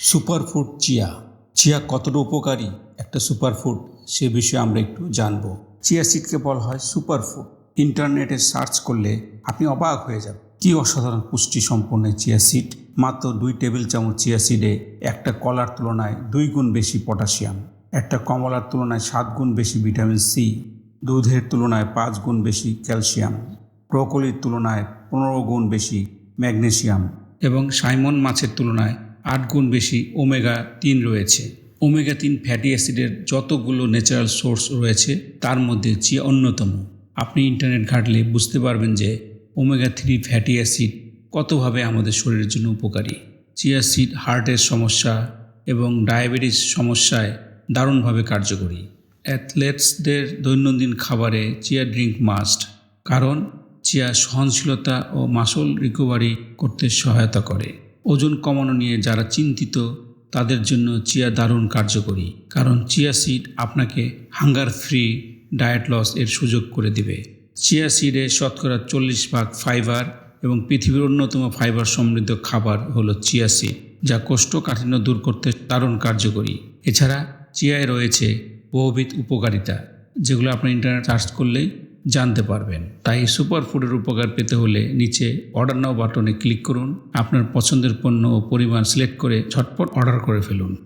Superfood chia. Chia কতটা উপকারী? একটা সুপারফুড, সে বিষয়ে আমরা একটু জানব। চিয়া সিডকে বলা হয় সুপারফুড। ইন্টারনেটে সার্চ করলে আপনি অবাক হয়ে যাবেন। কি অসাধারণ পুষ্টি সম্পন্ন চিয়া সিড। মাত্র দুই টেবিল চামচ চিয়া সিডে একটা কলার তুলনায় দুই গুণ বেশি পটাশিয়াম। একটা কমলার তুলনায় সাত গুণ বেশি ভিটামিন সি। দুধের তুলনায় পাঁচ গুণ বেশি ক্যালসিয়াম। ব্রোকলির তুলনায় পনেরো গুণ বেশি ম্যাগনেশিয়াম এবং সাইমন মাছের তুলনায় আট গুণ বেশি ওমেগা তিন রয়েছে। ওমেগা তিন ফ্যাটি অ্যাসিডের যতগুলো ন্যাচারাল সোর্স রয়েছে, তার মধ্যে চিয়া অন্যতম। আপনি ইন্টারনেট ঘাটলে বুঝতে পারবেন যে ওমেগা থ্রি ফ্যাটি অ্যাসিড কতভাবে আমাদের শরীরের জন্য উপকারী। চিয়া সিড হার্টের সমস্যা এবং ডায়াবেটিস সমস্যায় দারুণভাবে কার্যকরী। অ্যাথলেটসদের দৈনন্দিন খাবারে চিয়া ড্রিঙ্ক মাস্ট কারণ চিয়া সহনশীলতা ও মাসল রিকভারি করতে সহায়তা করে। ওজন কমানো নিয়ে যারা চিন্তিত, তাদের জন্য চিয়া দারুণ কার্যকরী। কারণ চিয়া সিড আপনাকে হাঙ্গার ফ্রি ডায়েট লস এর সুযোগ করে দিবে। চিয়া সিডে শতকরা চল্লিশ ভাগ ফাইবার এবং পৃথিবীর অন্যতম ফাইবার সমৃদ্ধ খাবার হলো চিয়া সিড, যা কোষ্ঠকাঠিন্য দূর করতে দারুণ কার্যকরী। এছাড়া চিয়ায় রয়েছে বহুবিধ উপকারিতা, যেগুলো আপনি ইন্টারনেট সার্চ করলেই জানতে পারবেন। তাই সুপার ফুডের উপকার পেতে হলে নিচে অর্ডার নাও বাটনে ক্লিক করুন। আপনার পছন্দের পণ্য ও পরিমাণ সিলেক্ট করে ঝটপট অর্ডার করে ফেলুন।